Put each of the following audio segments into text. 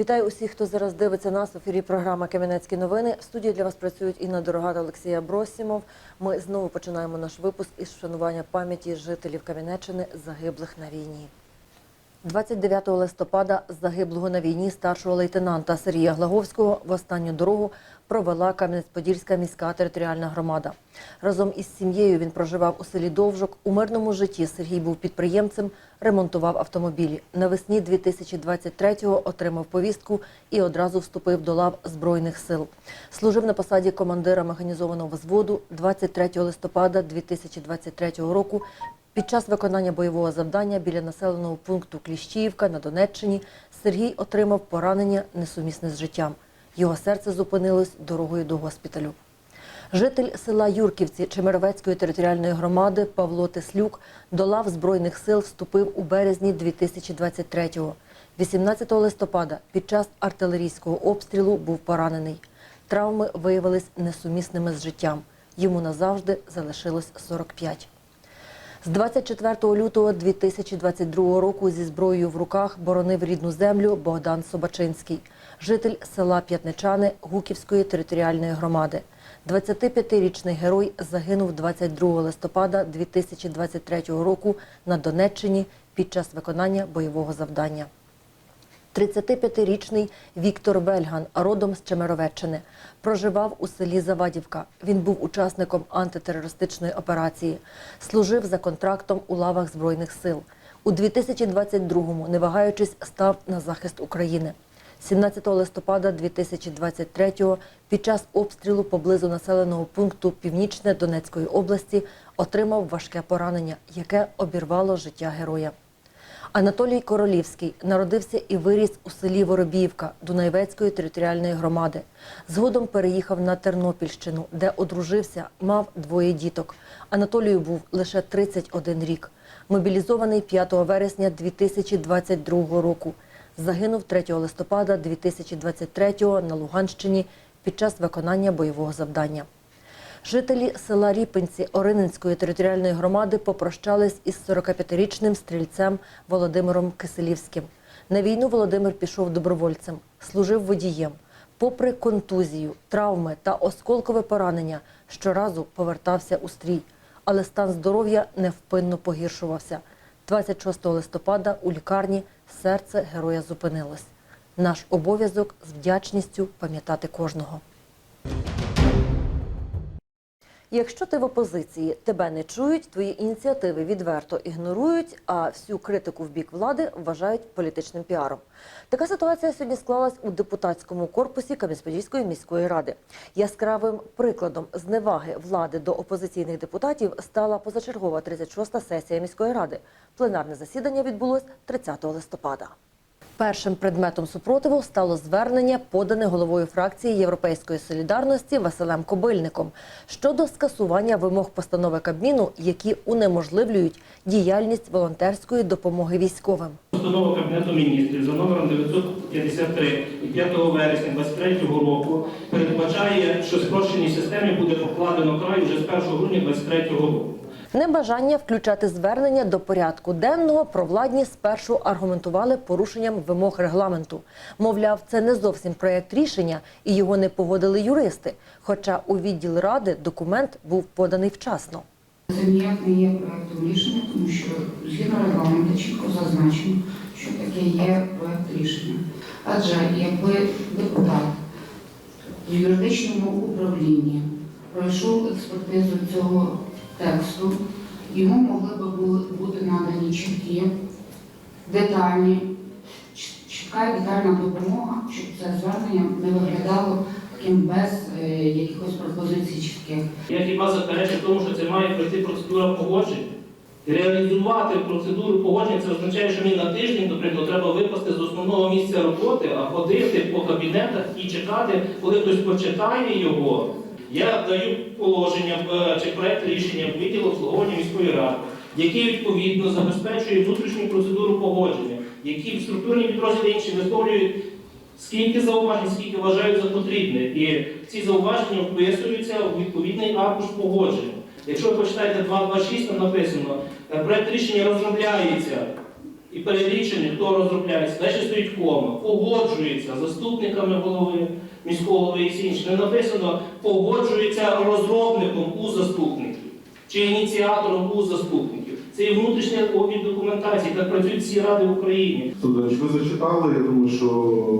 Вітаю усіх, хто зараз дивиться нас в ефірі. Програма Кам'янецькі новини. В студії для вас працюють Інна Дорога та Олексія Бросімов. Ми знову починаємо наш випуск із вшанування пам'яті жителів Кам'янеччини, загиблих на війні. 29 листопада загиблого на війні старшого лейтенанта Сергія Глаговського в останню дорогу провела Кам'янець-Подільська міська територіальна громада. Разом із сім'єю він проживав у селі Довжок. У мирному житті Сергій був підприємцем, ремонтував автомобілі. Навесні 2023-го отримав повістку і одразу вступив до лав Збройних сил. Служив на посаді командира механізованого взводу 23 листопада 2023 року під час виконання бойового завдання біля населеного пункту Кліщіївка на Донеччині Сергій отримав поранення несумісне з життям. Його серце зупинилось дорогою до госпіталю. Житель села Юрківці Чемеровецької територіальної громади Павло Теслюк до лав Збройних сил вступив у березні 2023-го. 18 листопада під час артилерійського обстрілу був поранений. Травми виявились несумісними з життям. Йому назавжди залишилось 45. З 24 лютого 2022 року зі зброєю в руках боронив рідну землю Богдан Собачинський, житель села П'ятничани Гуківської територіальної громади. 25-річний герой загинув 22 листопада 2023 року на Донеччині під час виконання бойового завдання. 35-річний Віктор Вельган, родом з Чемеровеччини, проживав у селі Завадівка. Він був учасником антитерористичної операції, служив за контрактом у лавах Збройних сил. У 2022-му, не вагаючись, став на захист України. 17 листопада 2023-го під час обстрілу поблизу населеного пункту Північне Донецької області отримав важке поранення, яке обірвало життя героя. Анатолій Королівський народився і виріс у селі Воробіївка Дунаєвецької територіальної громади. Згодом переїхав на Тернопільщину, де одружився, мав двоє діток. Анатолію був лише 31 рік. Мобілізований 5 вересня 2022 року. Загинув 3 листопада 2023 на Луганщині під час виконання бойового завдання. Жителі села Ріпинці Орининської територіальної громади попрощались із 45-річним стрільцем Володимиром Киселівським. На війну Володимир пішов добровольцем, служив водієм. Попри контузію, травми та осколкове поранення, щоразу повертався у стрій, але стан здоров'я невпинно погіршувався. 26 листопада у лікарні серце героя зупинилось. Наш обов'язок з вдячністю пам'ятати кожного. Якщо ти в опозиції, тебе не чують, твої ініціативи відверто ігнорують, а всю критику в бік влади вважають політичним піаром. Така ситуація сьогодні склалась у депутатському корпусі Кам'янець-Подільської міської ради. Яскравим прикладом зневаги влади до опозиційних депутатів стала позачергова 36-та сесія міської ради. Пленарне засідання відбулось 30 листопада. Першим предметом супротиву стало звернення, подане головою фракції Європейської солідарності Василем Кобильником щодо скасування вимог постанови Кабміну, які унеможливлюють діяльність волонтерської допомоги військовим. Постанова Кабінету міністрів за номером 953 від 5 вересня 2023 року передбачає, що спрощеній системі буде покладено край вже з 1 грудня 2023 року. Небажання включати звернення до порядку денного провладні спершу аргументували порушенням вимог регламенту. Мовляв, це не зовсім проєкт рішення, і його не погодили юристи. Хоча у відділ ради документ був поданий вчасно. Це ніяк не є проектом рішення, тому що згідно регламенту чітко зазначено, що таке є проект рішення. Адже якби депутат в юридичному управлінні пройшов експертизу цього тексту, йому могли би бути надані чіткі, детальні, чітка і детальна допомога, щоб це звернення не виглядало таким без е, якихось пропозицій чітких. Я хіба заперечу в тому, що це має пройти процедура погодження. Реалізувати процедуру погодження це означає, що мені на тиждень, наприклад, треба випасти з основного місця роботи, а ходити по кабінетах і чекати, коли хтось почитає його. Я даю положення е, чи проект рішення в відділ обслуговування міської ради, який відповідно забезпечує внутрішню процедуру погодження, які в структурні підрозділи інші висловлюють скільки зауважень, скільки вважають за потрібне. І ці зауваження вписуються у відповідний аркуш погодження. Якщо ви почитаєте 2.2.6, там написано, е, проект рішення розробляється і перелічені, хто розробляється. Далі стоїть кома, погоджується заступниками голови, міського голови і всі інші. Не написано погоджується розробником у заступників чи ініціатором у заступників. Це і внутрішня обмін документації, так працюють всі ради в Україні. Тодорович, ви зачитали, я думаю, що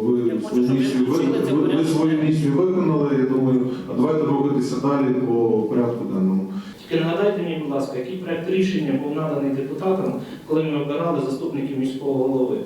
ви Я свою ви місію ви, ви, ви свою місію виконали. Я думаю, а давайте рухатися далі по порядку денному. Тільки нагадайте мені, будь ласка, який проект рішення був наданий депутатам, коли ми обирали заступників міського голови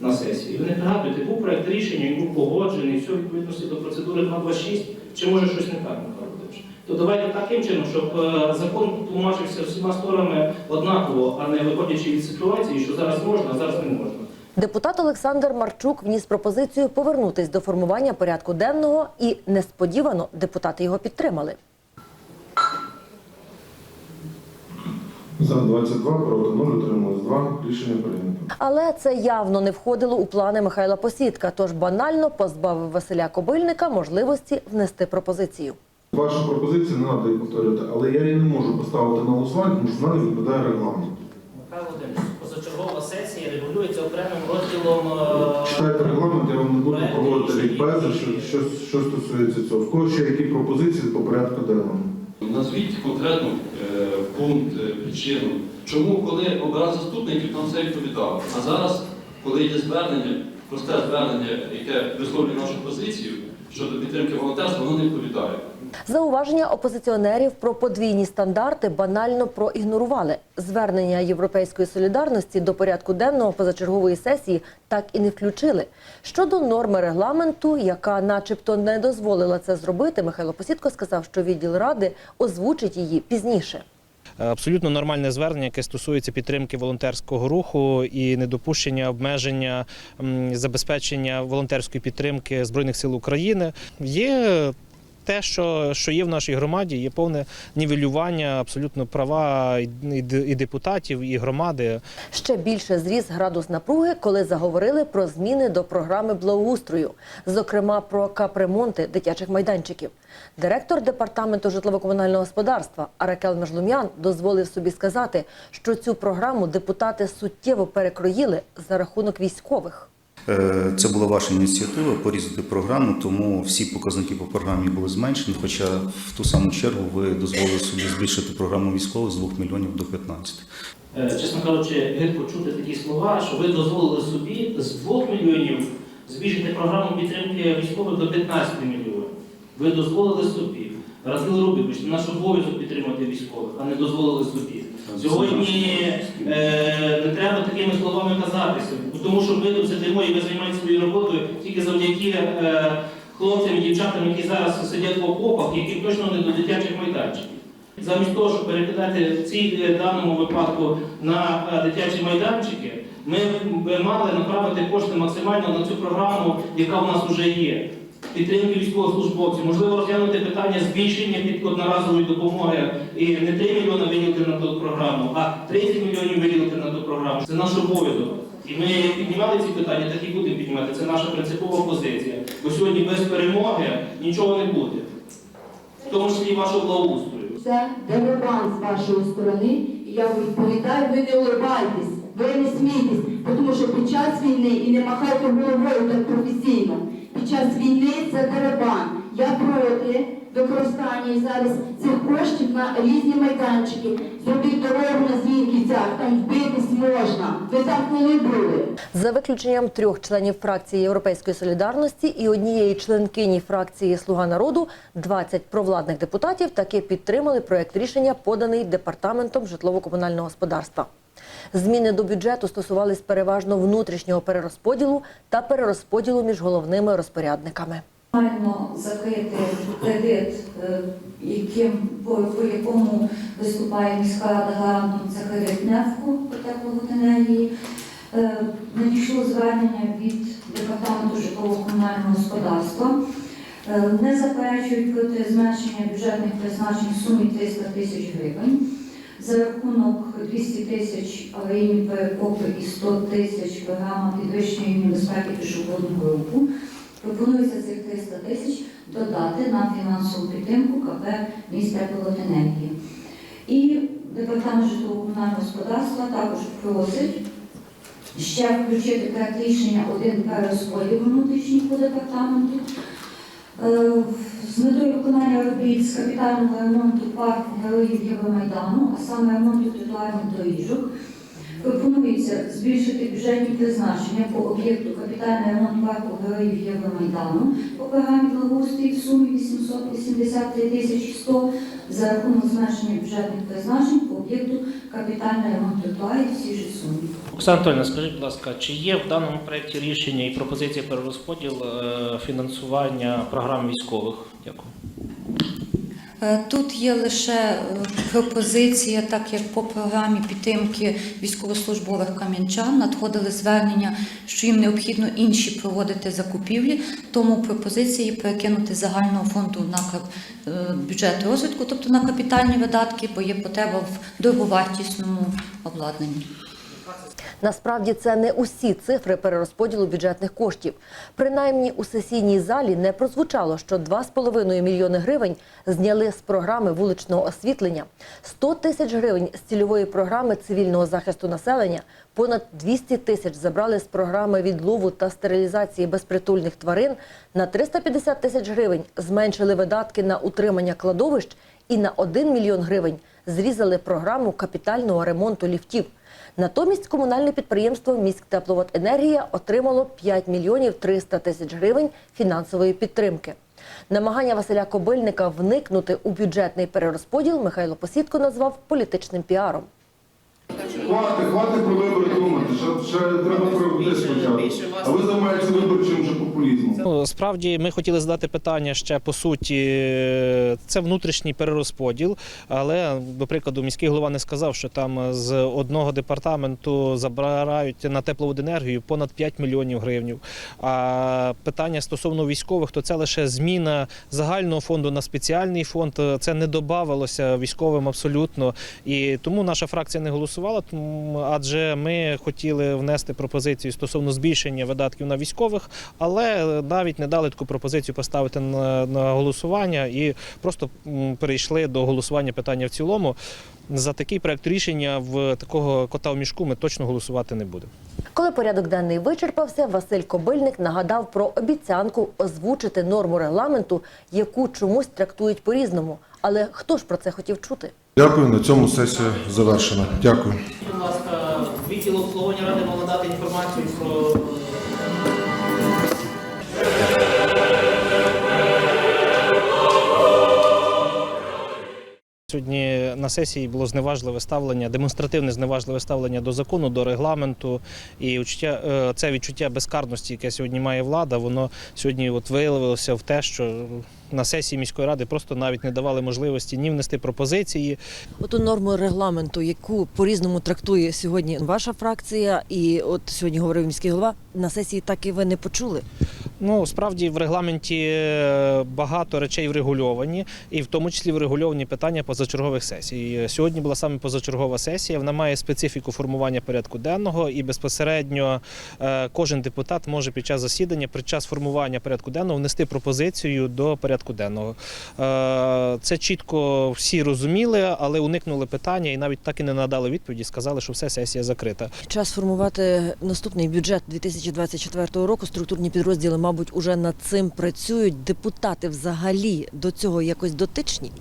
на сесії. Ви не пригадуєте, був проект рішення, він був погоджений, все відповідності до процедури 226, чи може щось не так, Михайло Володимирович? То давайте таким чином, щоб е, закон тлумачився всіма сторонами однаково, а не виходячи від ситуації, що зараз можна, а зараз не можна. Депутат Олександр Марчук вніс пропозицію повернутись до формування порядку денного, і несподівано депутати його підтримали. За 22, проти 0, утрималось 2. Рішення прийнято. Але це явно не входило у плани Михайла Посідка, тож банально позбавив Василя Кобильника можливості внести пропозицію. Ваша пропозиція не треба повторювати, але я її не можу поставити на голосування, тому що вона не відповідає регламенту. Михайло Володимирович, позачергова сесія регулюється окремим розділом. е, Читайте регламент, я вам не буду проводити лікбези, що, що, що стосується цього. В кого ще які пропозиції по порядку денному? Назвіть конкретно е, пункт, е, причину. Чому, коли обирав заступників, нам все відповідало. А зараз, коли є звернення, просте звернення, яке висловлює нашу позицію щодо підтримки волонтерства, воно не відповідає. Зауваження опозиціонерів про подвійні стандарти банально проігнорували. Звернення Європейської солідарності до порядку денного позачергової сесії так і не включили. Щодо норми регламенту, яка, начебто, не дозволила це зробити, Михайло Посідко сказав, що відділ ради озвучить її пізніше. Абсолютно нормальне звернення, яке стосується підтримки волонтерського руху і недопущення обмеження забезпечення волонтерської підтримки Збройних сил України. Є те, що, що є в нашій громаді, є повне нівелювання абсолютно права і, депутатів, і громади. Ще більше зріс градус напруги, коли заговорили про зміни до програми благоустрою, зокрема про капремонти дитячих майданчиків. Директор департаменту житлово-комунального господарства Аракел Межлум'ян дозволив собі сказати, що цю програму депутати суттєво перекроїли за рахунок військових. Е, Це була ваша ініціатива порізати програму, тому всі показники по програмі були зменшені. Хоча в ту саму чергу ви дозволили собі збільшити програму військових з 2 мільйонів до 15. Е, Чесно кажучи, гидко чути такі слова, що ви дозволили собі з 2 мільйонів збільшити програму підтримки військових до 15 мільйонів. Ви дозволили собі. Розділ Рубікович, наш обов'язок підтримати військових, а не дозволили собі. Сьогодні е, не треба такими словами казатися, тому що ми тут сидимо і ви займаєтесь своєю роботою тільки завдяки е, хлопцям і дівчатам, які зараз сидять в окопах, яким точно не до дитячих майданчиків. Замість того, щоб перекидати в цій е, даному випадку на е, дитячі майданчики, ми б мали направити кошти максимально на цю програму, яка в нас вже є. Підтримки військовослужбовців, можливо, розглянути питання збільшення під одноразової допомоги і не 3 мільйони виділити на ту програму, а 30 мільйонів виділити на ту програму. Це наш обов'язок. І ми як піднімали ці питання, так і будемо піднімати. Це наша принципова позиція. Бо сьогодні без перемоги нічого не буде, в тому числі вашого благоустрою. Це дерибан з вашої сторони. І я відповідаю, ви не улибайтесь, ви не смійтесь, тому що під час війни і не махайте головою так професійно. Під час війни це дерибан. Я проти використання зараз цих коштів на різні майданчики. Зробіть дорогу на Зінківцях, там вбитись можна. Ви там коли були. За виключенням трьох членів фракції Європейської солідарності і однієї членкині фракції Слуга народу, 20 провладних депутатів таки підтримали проект рішення, поданий департаментом житлово-комунального господарства. Зміни до бюджету стосувались переважно внутрішнього перерозподілу та перерозподілу між головними розпорядниками. Маємо закрити кредит, е, яким, по, по якому виступає міська рада це кредит НЕФКу по тепловоденергії. Е, Надійшло звернення від департаменту житлово-комунального господарства. Е, Не заперечують проти зменшення бюджетних призначень в сумі 300 тисяч гривень. За рахунок 200 тисяч аварійні перекопи і 100 тисяч програма підвищення рівня безпеки пішохідного руху. Пропонується цих 300 тисяч додати на фінансову підтримку КП міст тепловоденергії. І департамент житлово-комунального господарства також просить ще включити проект рішення один перерозподіл внутрішній по департаменту. Е, З метою виконання робіт з капітального ремонту парку Героїв Євромайдану, а саме ремонту тротуарних доріжок, пропонується збільшити бюджетні призначення по об'єкту капітальний ремонт парку Героїв Євромайдану по програмі благоустрій в сумі 883 тисячі 100 за рахунок зменшення бюджетних призначень по об'єкту капітального ремонту тротуарів і всі ж суми. Оксана Анатольовна, скажіть, будь ласка, чи є в даному проєкті рішення і пропозиція перерозподіл е, фінансування програм військових? Дякую. Е, Тут є лише е, пропозиція, так як по програмі підтримки військовослужбових кам'янчан надходили звернення, що їм необхідно інші проводити закупівлі, тому пропозиції перекинути загального фонду на е, бюджет розвитку, тобто на капітальні видатки, бо є потреба в дороговартісному обладнанні. Насправді це не усі цифри перерозподілу бюджетних коштів. Принаймні у сесійній залі не прозвучало, що 2,5 мільйони гривень зняли з програми вуличного освітлення, 100 тисяч гривень з цільової програми цивільного захисту населення, понад 200 тисяч забрали з програми відлову та стерилізації безпритульних тварин, на 350 тисяч гривень зменшили видатки на утримання кладовищ і на 1 мільйон гривень зрізали програму капітального ремонту ліфтів. Натомість комунальне підприємство «Міськтепловоденергія» отримало 5 мільйонів 300 тисяч гривень фінансової підтримки. Намагання Василя Кобильника вникнути у бюджетний перерозподіл Михайло Посідко назвав політичним піаром. Хватить, хватить про вибори думати, ще, ще треба провести спочатку. А ви займаєтеся виборчим вже популізмом. Ну, справді ми хотіли задати питання ще по суті. Це внутрішній перерозподіл, але, до прикладу, міський голова не сказав, що там з одного департаменту забирають на тепловоденергію понад 5 мільйонів гривень. А питання стосовно військових, то це лише зміна загального фонду на спеціальний фонд. Це не додавалося військовим абсолютно. І тому наша фракція не голосувала, тому- адже ми хотіли внести пропозицію стосовно збільшення видатків на військових, але навіть не дали таку пропозицію поставити на, на голосування і просто перейшли до голосування питання в цілому. За такий проект рішення в такого кота в мішку ми точно голосувати не будемо. Коли порядок денний вичерпався, Василь Кобильник нагадав про обіцянку озвучити норму регламенту, яку чомусь трактують по-різному. Але хто ж про це хотів чути? Дякую, на цьому сесія завершена. Дякую. Будь ласка, відділ обслуговування ради мав надати інформацію про Сьогодні на сесії було зневажливе ставлення, демонстративне зневажливе ставлення до закону, до регламенту і відчуття е, це відчуття безкарності, яке сьогодні має влада. Воно сьогодні от виявилося в те, що на сесії міської ради просто навіть не давали можливості ні внести пропозиції, Оту норму регламенту, яку по-різному трактує сьогодні ваша фракція, і от сьогодні говорив міський голова, на сесії так і ви не почули. Ну, справді в регламенті е, багато речей врегульовані, і в тому числі врегульовані питання позачергових сесій. Сьогодні була саме позачергова сесія. Вона має специфіку формування порядку денного, і безпосередньо е, кожен депутат може під час засідання, під час формування порядку денного внести пропозицію до порядку денного. Е, Це чітко всі розуміли, але уникнули питання і навіть так і не надали відповіді. Сказали, що все сесія закрита. Час формувати наступний бюджет 2024 року. Структурні підрозділи, мабуть, уже над цим працюють. Депутати взагалі до цього якось дотичні.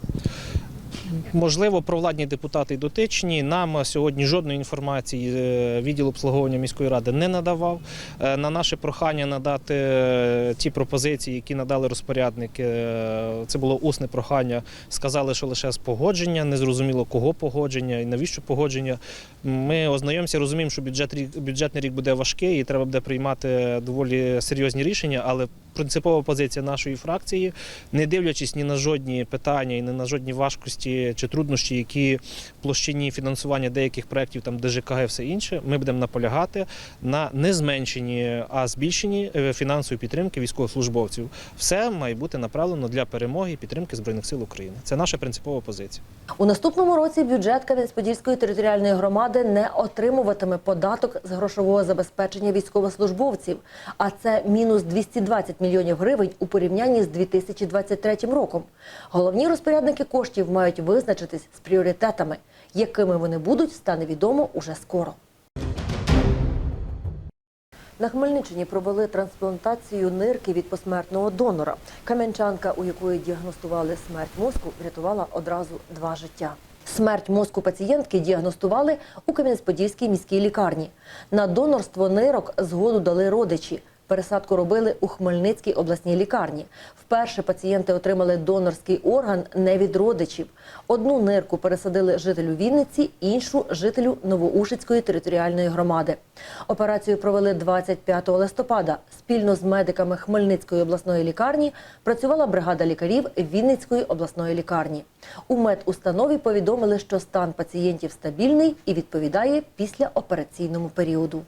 Можливо, провладні депутати дотичні. Нам сьогодні жодної інформації е, відділ обслуговування міської ради не надавав. Е, На наше прохання надати е, ті пропозиції, які надали розпорядники. Це було усне прохання. Сказали, що лише з погодження, не зрозуміло кого погодження і навіщо погодження. Ми ознайомимося, розуміємо, що бюджет бюджетний рік буде важкий і треба буде приймати доволі серйозні рішення, але принципова позиція нашої фракції, не дивлячись ні на жодні питання і ні на жодні важкості чи труднощі, які площині фінансування деяких проєктів, там ДЖКГ і все інше, ми будемо наполягати на не зменшенні, а збільшенні е, фінансової підтримки військовослужбовців. Все має бути направлено для перемоги і підтримки збройних сил України. Це наша принципова позиція. У наступному році бюджет Кам'янець-Подільської територіальної громади не отримуватиме податок з грошового забезпечення військовослужбовців, а це мінус 220 мільйонів гривень у порівнянні з 2023 роком. Головні розпорядники коштів мають визначитись з пріоритетами, якими вони будуть, стане відомо уже скоро. На Хмельниччині провели трансплантацію нирки від посмертного донора. Кам'янчанка, у якої діагностували смерть мозку, врятувала одразу два життя. Смерть мозку пацієнтки діагностували у Кам'янець-Подільській міській лікарні. На донорство нирок згоду дали родичі. Пересадку робили у Хмельницькій обласній лікарні. Вперше пацієнти отримали донорський орган не від родичів. Одну нирку пересадили жителю Вінниці, іншу жителю Новоушицької територіальної громади. Операцію провели 25 листопада. Спільно з медиками Хмельницької обласної лікарні працювала бригада лікарів Вінницької обласної лікарні. У медустанові повідомили, що стан пацієнтів стабільний і відповідає післяопераційному періоду.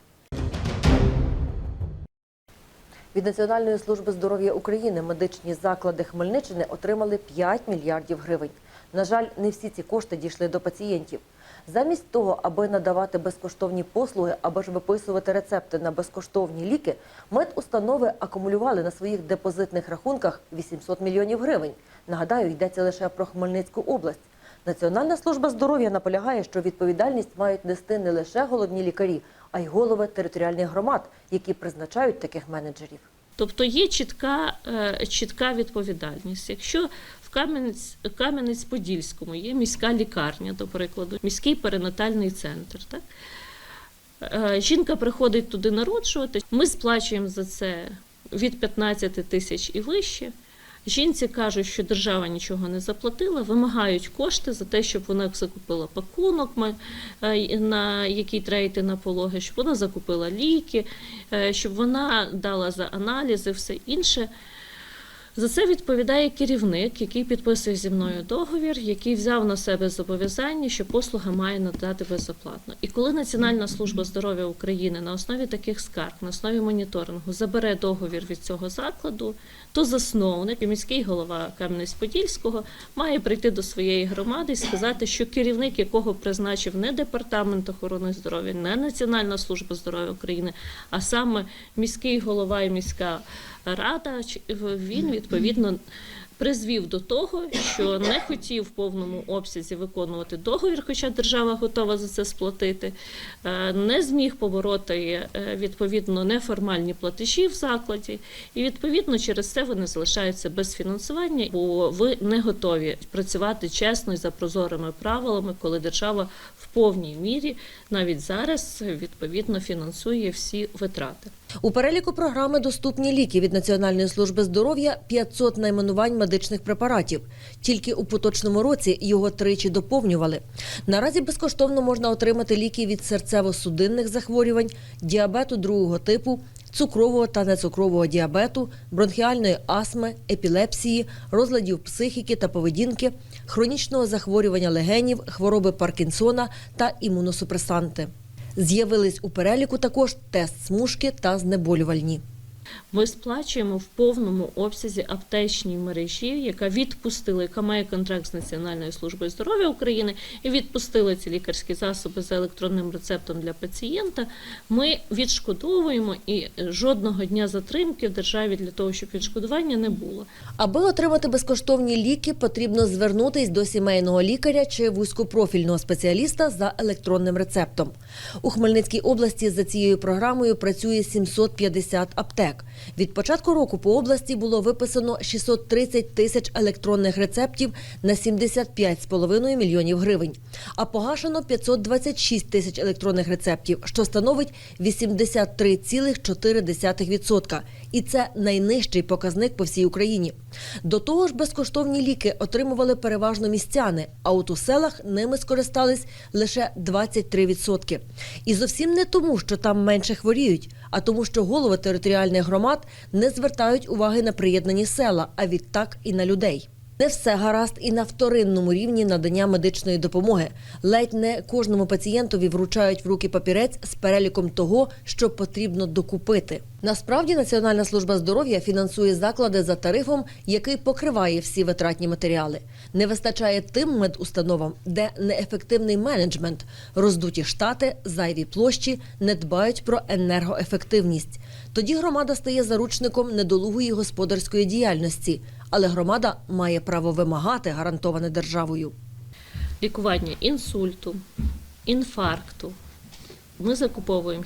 Від Національної служби здоров'я України медичні заклади Хмельниччини отримали 5 мільярдів гривень. На жаль, не всі ці кошти дійшли до пацієнтів. Замість того, аби надавати безкоштовні послуги або ж виписувати рецепти на безкоштовні ліки, медустанови акумулювали на своїх депозитних рахунках 800 мільйонів гривень. Нагадаю, йдеться лише про Хмельницьку область. Національна служба здоров'я наполягає, що відповідальність мають нести не лише головні лікарі, а й голови територіальних громад, які призначають таких менеджерів. Тобто є чітка, е, чітка відповідальність. Якщо в Кам'янець, Кам'янець-Подільському є міська лікарня, до прикладу, міський перинатальний центр, так? Е, Жінка приходить туди народжувати, ми сплачуємо за це від 15 тисяч і вище. Жінці кажуть, що держава нічого не заплатила, вимагають кошти за те, щоб вона закупила пакунок, е, на який треба йти на пологи, щоб вона закупила ліки, е, щоб вона дала за аналізи, все інше. За це відповідає керівник, який підписує зі мною договір, який взяв на себе зобов'язання, що послуга має надати безоплатно. І коли Національна служба здоров'я України на основі таких скарг, на основі моніторингу забере договір від цього закладу, то засновник і міський голова Кам'янець-Подільського має прийти до своєї громади і сказати, що керівник, якого призначив не департамент охорони здоров'я, не Національна служба здоров'я України, а саме міський голова і міська рада, він відповідно призвів до того, що не хотів в повному обсязі виконувати договір, хоча держава готова за це сплатити, е, не зміг побороти е, відповідно неформальні платежі в закладі, і відповідно через це вони залишаються без фінансування, бо ви не готові працювати чесно і за прозорими правилами, коли держава в повній мірі навіть зараз відповідно фінансує всі витрати. У переліку програми доступні ліки від Національної служби здоров'я 500 найменувань медичних препаратів. Тільки у поточному році його тричі доповнювали. Наразі безкоштовно можна отримати ліки від серцево-судинних захворювань, діабету другого типу, цукрового та нецукрового діабету, бронхіальної астми, епілепсії, розладів психіки та поведінки, хронічного захворювання легенів, хвороби Паркінсона та імуносупресанти. З'явились у переліку також тест-смужки та знеболювальні. Ми сплачуємо в повному обсязі аптечній мережі, яка відпустила, яка має контракт з Національною службою здоров'я України і відпустила ці лікарські засоби за електронним рецептом для пацієнта. Ми відшкодовуємо і жодного дня затримки в державі для того, щоб відшкодування не було. Аби отримати безкоштовні ліки, потрібно звернутись до сімейного лікаря чи вузькопрофільного спеціаліста за електронним рецептом. У Хмельницькій області за цією програмою працює 750 аптек. Від початку року по області було виписано 630 тисяч електронних рецептів на 75,5 мільйонів гривень, а погашено 526 тисяч електронних рецептів, що становить 83,4%. І це найнижчий показник по всій Україні. До того ж, безкоштовні ліки отримували переважно містяни, а от у селах ними скористались лише 23%. І зовсім не тому, що там менше хворіють, а тому, що голови територіальних громад не звертають уваги на приєднані села, а відтак і на людей. Не все гаразд і на вторинному рівні надання медичної допомоги. Ледь не кожному пацієнтові вручають в руки папірець з переліком того, що потрібно докупити. Насправді Національна служба здоров'я фінансує заклади за тарифом, який покриває всі витратні матеріали. Не вистачає тим медустановам, де неефективний менеджмент, роздуті штати, зайві площі, не дбають про енергоефективність. Тоді громада стає заручником недолугої господарської діяльності, але громада має право вимагати гарантоване державою. Лікування інсульту, інфаркту, Ми закуповуємо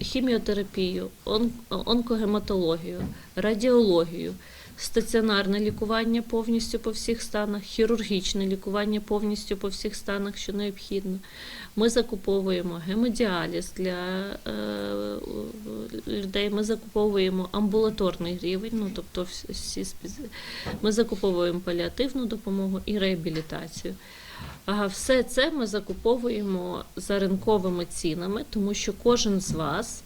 хіміотерапію, он- онкогематологію, радіологію, стаціонарне лікування повністю по всіх станах, хірургічне лікування повністю по всіх станах, що необхідно. Ми закуповуємо гемодіаліз для е, людей. Ми закуповуємо амбулаторний рівень, ну тобто всі- ми закуповуємо паліативну допомогу і реабілітацію. А все це ми закуповуємо за ринковими цінами, тому що кожен з вас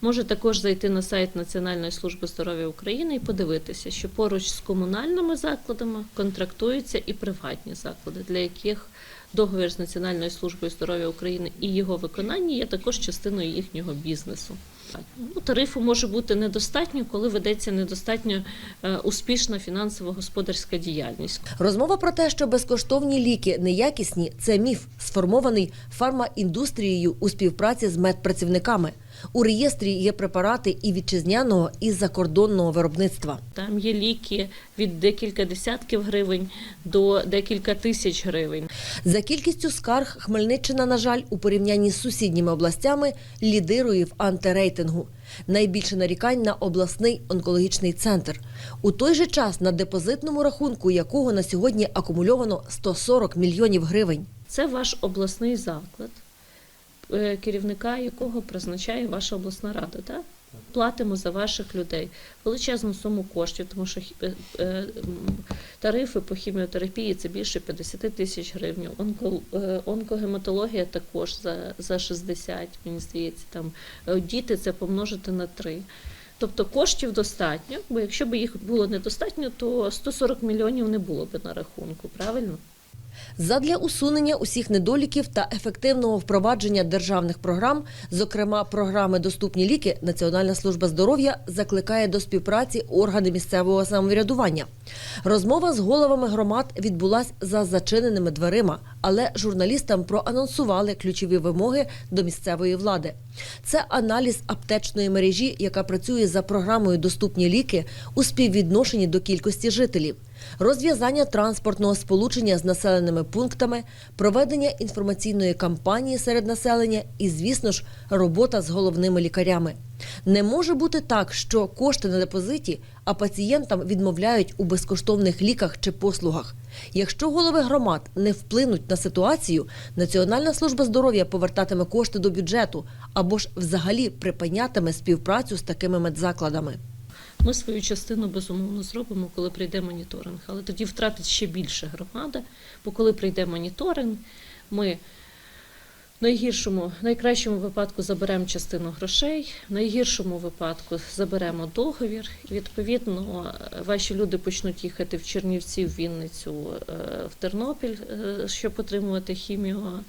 може також зайти на сайт Національної служби здоров'я України і подивитися, що поруч з комунальними закладами контрактуються і приватні заклади, для яких договір з Національною службою здоров'я України і його виконання є також частиною їхнього бізнесу. Ну, тарифу може бути недостатньо, коли ведеться недостатньо е, успішна фінансово-господарська діяльність. Розмова про те, що безкоштовні ліки неякісні це міф, сформований фармаіндустрією у співпраці з медпрацівниками. У реєстрі є препарати і вітчизняного, і закордонного виробництва. Там є ліки від декілька десятків гривень до декілька тисяч гривень. За кількістю скарг Хмельниччина, на жаль, у порівнянні з сусідніми областями лідирує в антирейтингу. Найбільше нарікань на обласний онкологічний центр. У той же час на депозитному рахунку якого на сьогодні акумульовано 140 мільйонів гривень. Це ваш обласний заклад, керівника якого призначає ваша обласна рада. Так? Платимо за ваших людей величезну суму коштів, тому що е, е, тарифи по хіміотерапії це більше 50 тисяч гривень. Онко, е, онкогематологія також за, за 60, мені здається, там Е, діти це помножити на 3. Тобто коштів достатньо, бо якщо б їх було недостатньо, то 140 мільйонів не було б на рахунку, правильно? Задля усунення усіх недоліків та ефективного впровадження державних програм, зокрема програми Доступні ліки, Національна служба здоров'я закликає до співпраці органи місцевого самоврядування. Розмова з головами громад відбулась за зачиненими дверима, але журналістам проанонсували ключові вимоги до місцевої влади. Це аналіз аптечної мережі, яка працює за програмою Доступні ліки у співвідношенні до кількості жителів розв'язання транспортного сполучення з населеними пунктами, проведення інформаційної кампанії серед населення і, звісно ж, робота з головними лікарями. Не може бути так, що кошти на депозиті, а пацієнтам відмовляють у безкоштовних ліках чи послугах. Якщо голови громад не вплинуть на ситуацію, Національна служба здоров'я повертатиме кошти до бюджету або ж взагалі припинятиме співпрацю з такими медзакладами. Ми свою частину безумовно зробимо, коли прийде моніторинг, але тоді втратить ще більше громада, бо коли прийде моніторинг, ми в найгіршому, найкращому випадку заберемо частину грошей, в найгіршому випадку заберемо договір. Відповідно, ваші люди почнуть їхати в Чернівці, в Вінницю, е, в Тернопіль, е, щоб отримувати хіміо,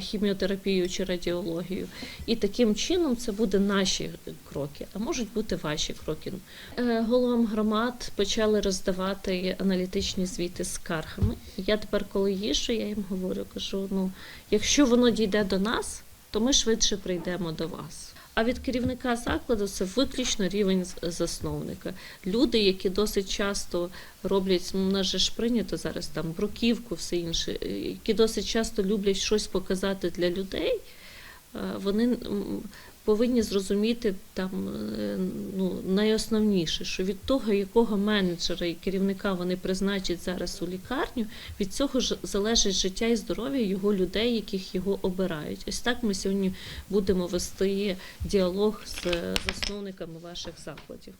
хіміотерапію чи радіологію. І таким чином це буде наші кроки, а можуть бути ваші кроки. Е, Головам громад почали роздавати аналітичні звіти з скаргами. Я тепер, коли їжджу, я їм говорю, кажу: ну, якщо воно дійде до нас, то ми швидше прийдемо до вас. А від керівника закладу це виключно рівень засновника. Люди, які досить часто роблять, ну, у нас же ж прийнято зараз там бруківку, все інше, е, які досить часто люблять щось показати для людей, е, вони повинні зрозуміти там е, ну, найосновніше, що від того, якого менеджера і керівника вони призначать зараз у лікарню, від цього ж залежить життя і здоров'я його людей, яких його обирають. Ось так ми сьогодні будемо вести діалог з засновниками ваших закладів.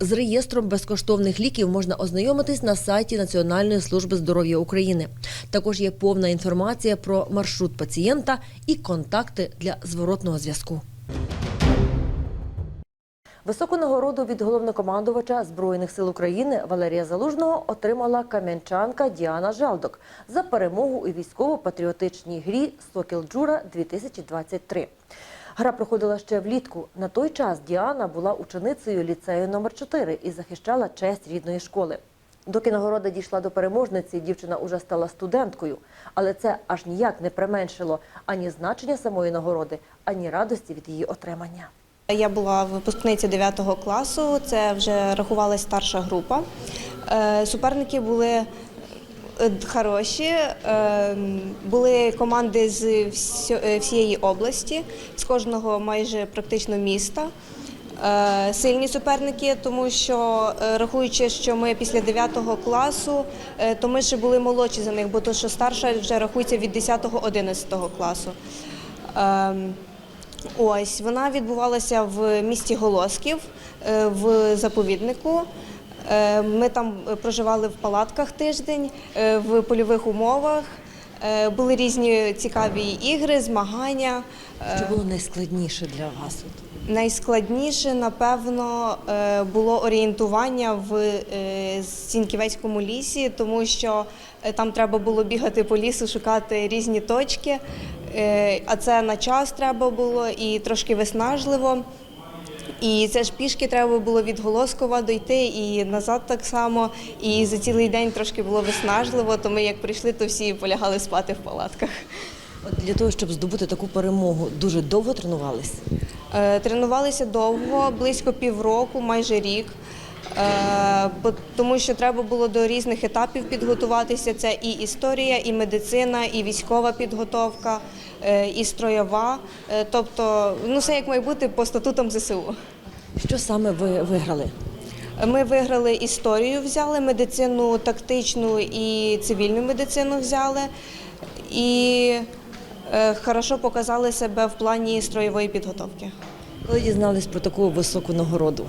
З реєстром безкоштовних ліків можна ознайомитись на сайті Національної служби здоров'я України. Також є повна інформація про маршрут пацієнта і контакти для зворотного зв'язку. Високу нагороду від головнокомандувача Збройних сил України Валерія Залужного отримала кам'янчанка Діана Желдок за перемогу у військово-патріотичній грі Сокіл Джура 2023. Гра проходила ще влітку. На той час Діана була ученицею ліцею номер 4 і захищала честь рідної школи. Доки нагорода дійшла до переможниці, дівчина уже стала студенткою, але це аж ніяк не применшило ані значення самої нагороди, ані радості від її отримання. Я була випускниця 9 класу, це вже рахувалась старша група. Е, Суперники були Е, Хороші. Е, Були команди з всієї області, з кожного майже практично міста. Е, Сильні суперники, тому що е, рахуючи, що ми після 9 класу, е, то ми ще були молодші за них, бо то, що старша вже рахується від 10-11 класу. Ем, Ось вона відбувалася в місті Голосків в заповіднику. Ми там проживали в палатках тиждень в польових умовах. Були різні цікаві ігри, змагання. Що було найскладніше для вас? Найскладніше, напевно, е, було орієнтування в е, Сінківецькому лісі, тому що е, там треба було бігати по лісу, шукати різні точки. А це на час треба було і трошки виснажливо. І це ж пішки треба було від Голоскова дойти і назад так само. І за цілий день трошки було виснажливо, то ми як прийшли, то всі полягали спати в палатках. От для того, щоб здобути таку перемогу, дуже довго тренувались. Е, Тренувалися довго, близько півроку, майже рік. Е, бо- Тому що треба було до різних етапів підготуватися. Це і історія, і медицина, і військова підготовка, е, і строєва. Е, Тобто, ну все як має бути по статутам ЗСУ. Що саме ви виграли? Ми виграли історію, взяли медицину тактичну і цивільну медицину взяли. І хорошо показали себе в плані строєвої підготовки. Коли дізнались про таку високу нагороду?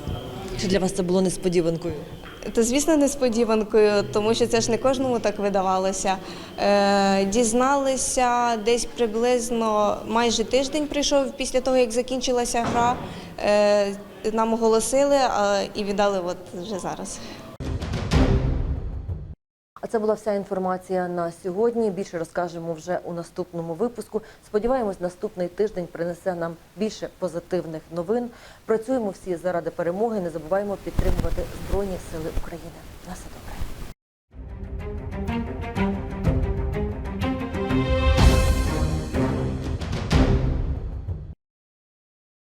Чи для вас це було несподіванкою? Та звісно, несподіванкою, тому що це ж не кожному так видавалося. Е, дізналися десь приблизно майже тиждень прийшов після того, як закінчилася гра. Е, нам оголосили і віддали от вже зараз. Це була вся інформація на сьогодні. Більше розкажемо вже у наступному випуску. Сподіваємось, наступний тиждень принесе нам більше позитивних новин. Працюємо всі заради перемоги. Не забуваємо підтримувати Збройні Сили України. На все добре.